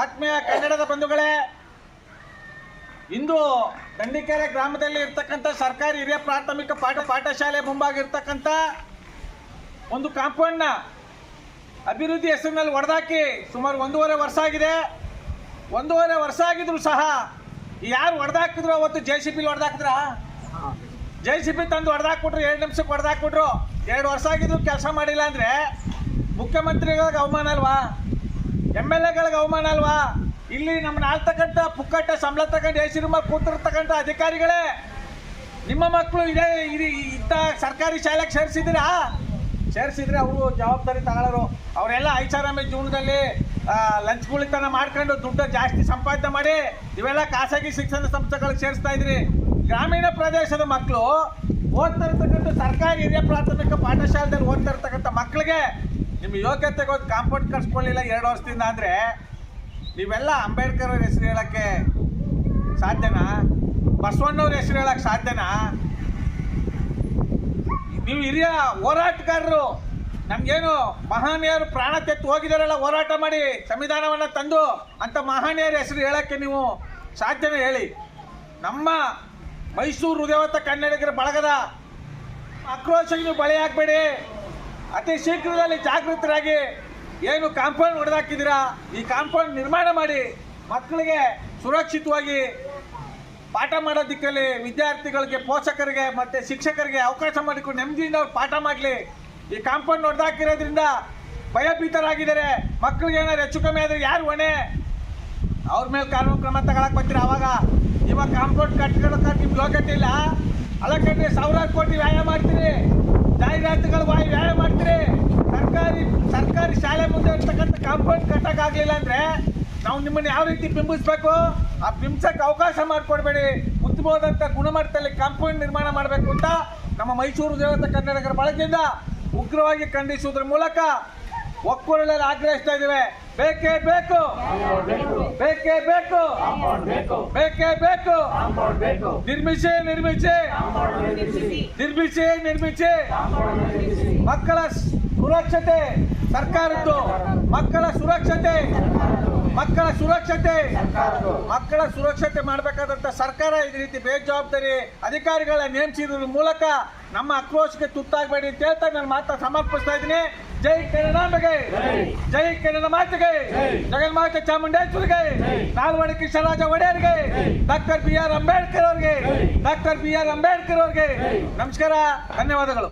ಆತ್ಮೀಯ ಕನ್ನಡದ ಬಂಧುಗಳೇ, ಇಂದು ದಂಡಿಕೆರೆ ಗ್ರಾಮದಲ್ಲಿ ಇರ್ತಕ್ಕಂಥ ಸರ್ಕಾರಿ ಹಿರಿಯ ಪ್ರಾಥಮಿಕ ಪಾಠ ಪಾಠಶಾಲೆ ಮುಂಭಾಗ ಇರ್ತಕ್ಕಂಥ ಒಂದು ಕಾಂಪೌಂಡ್ನ ಅಭಿವೃದ್ಧಿ ಹೆಸರಿನಲ್ಲಿ ಹೊಡೆದಾಕಿ ಸುಮಾರು ಒಂದೂವರೆ ವರ್ಷ ಆಗಿದೆ. ಒಂದೂವರೆ ವರ್ಷ ಆಗಿದ್ರು ಸಹ ಯಾರು ಹೊಡೆದಾಕಿದ್ರು ಅವತ್ತು ಜೆ ಸಿ ಪಿಲಿ ಹೊಡೆದಾಕಿದ್ರ ಜೆ ಸಿ ಪಿ ತಂದು ಹೊಡೆದಾಕ್ಬಿಟ್ರು ಎರಡು ನಿಮಿಷಕ್ಕೆ ಹೊಡೆದಾಕ್ಬಿಟ್ರು ಎರಡು ವರ್ಷ ಆಗಿದ್ರು ಕೆಲಸ ಮಾಡಿಲ್ಲ ಅಂದರೆ ಮುಖ್ಯಮಂತ್ರಿಗಳಿಗೆ ಅವಮಾನ ಅಲ್ವಾ? ಎಂ ಎಲ್ ಎಗಳಿಗೆ ಅವಮಾನ ಅಲ್ವಾ? ಇಲ್ಲಿ ನಮ್ಮ ಆಳ್ತಕ್ಕಂಥ ಪುಕ್ಕಟ್ಟ ಸಂಬಳ ತಗೊಂಡು ಹೆಸರು ರೂಮಲ್ಲಿ ಕೂತಿರ್ತಕ್ಕಂಥ ಅಧಿಕಾರಿಗಳೇ, ನಿಮ್ಮ ಮಕ್ಕಳು ಇದೇ ಇದು ಇಂಥ ಸರ್ಕಾರಿ ಶಾಲೆಗೆ ಸೇರಿಸಿದ್ದೀರಾ? ಸೇರಿಸಿದ್ರೆ ಅವರು ಜವಾಬ್ದಾರಿ ತಗೊಳ್ಳೋರು. ಅವರೆಲ್ಲ ಐಷಾರಾಮಿ ಜೀವನದಲ್ಲಿ ಲಂಚ್ಗುಳಿತನ ಮಾಡ್ಕೊಂಡು ದುಡ್ಡು ಜಾಸ್ತಿ ಸಂಪಾದನೆ ಮಾಡಿ ಇವೆಲ್ಲ ಖಾಸಗಿ ಶಿಕ್ಷಣ ಸಂಸ್ಥೆಗಳಿಗೆ ಸೇರಿಸ್ತಾ ಇದ್ರಿ ಗ್ರಾಮೀಣ ಪ್ರದೇಶದ ಮಕ್ಕಳು ಓದ್ತಾ ಇರ್ತಕ್ಕಂಥ ಸರ್ಕಾರಿ ಹಿರಿಯ ಪ್ರಾಥಮಿಕ ಪಾಠಶಾಲೆಯಲ್ಲಿ ಓದ್ತಾ ಇರ್ತಕ್ಕಂಥ ಮಕ್ಕಳಿಗೆ ನಿಮ್ಮ ಯೋಗ್ಯತೆಗೆ ಒಂದು ಕಾಂಪೌಂಡ್ ಕಟ್ಸ್ಕೊಳ್ಳಿಲ್ಲ ಎರಡು ವರ್ಷದಿಂದ ಅಂದರೆ ನೀವೆಲ್ಲ ಅಂಬೇಡ್ಕರ್ ಅವ್ರ ಹೆಸರು ಹೇಳೋಕ್ಕೆ ಸಾಧ್ಯನಾ? ಬಸವಣ್ಣವ್ರ ಹೆಸರು ಹೇಳಕ್ಕೆ ಸಾಧ್ಯನಾ? ನೀವು ಹಿರಿಯ ಹೋರಾಟಗಾರರು. ನಮ್ಗೇನು ಮಹಾನೀಯರು ಪ್ರಾಣ ತೆತ್ತು ಹೋಗಿದಾರಲ್ಲ, ಹೋರಾಟ ಮಾಡಿ ಸಂವಿಧಾನವನ್ನು ತಂದು ಅಂತ ಮಹಾನೀಯರ ಹೆಸರು ಹೇಳಕ್ಕೆ ನೀವು ಸಾಧ್ಯನೇ ಹೇಳಿ. ನಮ್ಮ ಮೈಸೂರು ಹೃದಯವತ್ತ ಕನ್ನಡಿಗರ ಬಳಗದ ಆಕ್ರೋಶಕ್ಕೆ ನೀವು ಬಳಿ ಹಾಕಬೇಡಿ ಅತಿ ಶೀಘ್ರದಲ್ಲಿ ಜಾಗೃತರಾಗಿ ಏನು ಕಾಂಪೌಂಡ್ ಹೊಡೆದಾಕಿದ್ದೀರಾ, ಈ ಕಾಂಪೌಂಡ್ ನಿರ್ಮಾಣ ಮಾಡಿ ಮಕ್ಕಳಿಗೆ ಸುರಕ್ಷಿತವಾಗಿ ಪಾಠ ಮಾಡೋದಿಕ್ಕಲ್ಲಿ ವಿದ್ಯಾರ್ಥಿಗಳಿಗೆ, ಪೋಷಕರಿಗೆ ಮತ್ತು ಶಿಕ್ಷಕರಿಗೆ ಅವಕಾಶ ಮಾಡಿಕೊಂಡು ನೆಮ್ಮದಿಯಿಂದ ಅವ್ರು ಪಾಠ ಮಾಡಲಿ. ಈ ಕಾಂಪೌಂಡ್ ಹೊಡೆದಾಕಿರೋದ್ರಿಂದ ಭಯಭೀತರಾಗಿದ್ದಾರೆ. ಮಕ್ಕಳಿಗೆ ಏನಾದ್ರು ಹೆಚ್ಚು ಕಮ್ಮಿ ಆದರೆ ಯಾರು ಹೊಣೆ? ಅವ್ರ ಮೇಲೆ ಕಾನೂನು ಕ್ರಮ ತಗೊಳಕ್ ಬರ್ತೀರ ಅವಾಗ? ಇವಾಗ ಕಾಂಪೌಂಡ್ ಕಟ್ಕೊಳಕ್ಕೆ ನಿಮ್ಗೆ ಯೋಗ್ಯತೆ ಇಲ್ಲ. ಅಲ್ಲ ಸಾವಿರಾರು ಕೋಟಿ ವ್ಯಾಯಾಮ ಮಾಡ್ತೀರಿ ಜಾಹೀರಾತುಗಳು ವಾಯು ವ್ಯಾಯಾಮ ಮಾಡ್ತೀರಿ ಸರ್ಕಾರಿ ಸರ್ಕಾರಿ ಶಾಲೆ ಮುಂದೆ ಇರ್ತಕ್ಕಂಥ ಕಾಂಪೌಂಡ್ ಕಟ್ಟಕ್ಕಾಗಲಿಲ್ಲ ಅಂದರೆ ನಾವು ನಿಮ್ಮನ್ನು ಯಾವ ರೀತಿ ಬಿಂಬಿಸ್ಬೇಕು? ಆ ಬಿಂಬಿಸಕ್ಕೆ ಅವಕಾಶ ಮಾಡಿಕೊಡ್ಬೇಡಿ. ಉತ್ತಮವಾದಂಥ ಗುಣಮಟ್ಟದಲ್ಲಿ ಕಾಂಪೌಂಡ್ ನಿರ್ಮಾಣ ಮಾಡಬೇಕು ಅಂತ ನಮ್ಮ ಮೈಸೂರು ದೇವತ ಕನ್ನಡಿಗರ ಬಳಕೆಯಿಂದ ಉಗ್ರವಾಗಿ ಖಂಡಿಸುವುದರ ಮೂಲಕ ಒಕ್ಕೂರಲ್ಲಿ ಆಗ್ರಹಿಸ್ತಾ ಇದ್ದೇವೆ. ಬೇಕೇ ಬೇಕು. ಬೇಕೇ ಬೇಕು. ಬೇಕೇ ಬೇಕು. ನಿರ್ಮಿಸಿ. ನಿರ್ಮಿಸಿ. ನಿರ್ಮಿಸಿ ನಿರ್ಮಿಸಿ. ಮಕ್ಕಳ ಸುರಕ್ಷತೆ ಸರ್ಕಾರದ್ದು. ಮಕ್ಕಳ ಸುರಕ್ಷತೆ. ಮಕ್ಕಳ ಸುರಕ್ಷತೆ. ಮಕ್ಕಳ ಸುರಕ್ಷತೆ ಮಾಡಬೇಕಾದಂತ ಸರ್ಕಾರ ಈ ರೀತಿ ಬೇಜವಾಬ್ದಾರಿ ಅಧಿಕಾರಿಗಳ ನೇಮಿಸಿದ್ರ ಮೂಲಕ ನಮ್ಮ ಆಕ್ರೋಶಕ್ಕೆ ತುತ್ತಾಗಬೇಡಿ ಅಂತ ಹೇಳ್ತಾ ನಾನು ಮಾತಾ ಸಮರ್ಪಿಸ್ತಾ ಇದ್ದೀನಿ. ಜೈ ಕನ್ನಡಾಂಬೆಗೆ ಜೈ ಕನ್ನಡ ಮಾತೆಗೆ. ಜಗನ್ಮಾತೆ ಚಾಮುಂಡೇಶ್ವರಿಗೆ. ನಾಲ್ವಡಿ ಕೃಷ್ಣರಾಜ ಒಡೆಯರ್ಗೆ. ಡಾಕ್ಟರ್ ಬಿ ಆರ್ ಅಂಬೇಡ್ಕರ್ ಅವ್ರಿಗೆ. ಡಾಕ್ಟರ್ ಬಿ ಆರ್ ಅಂಬೇಡ್ಕರ್ ಅವ್ರಿಗೆ. ನಮಸ್ಕಾರ. ಧನ್ಯವಾದಗಳು.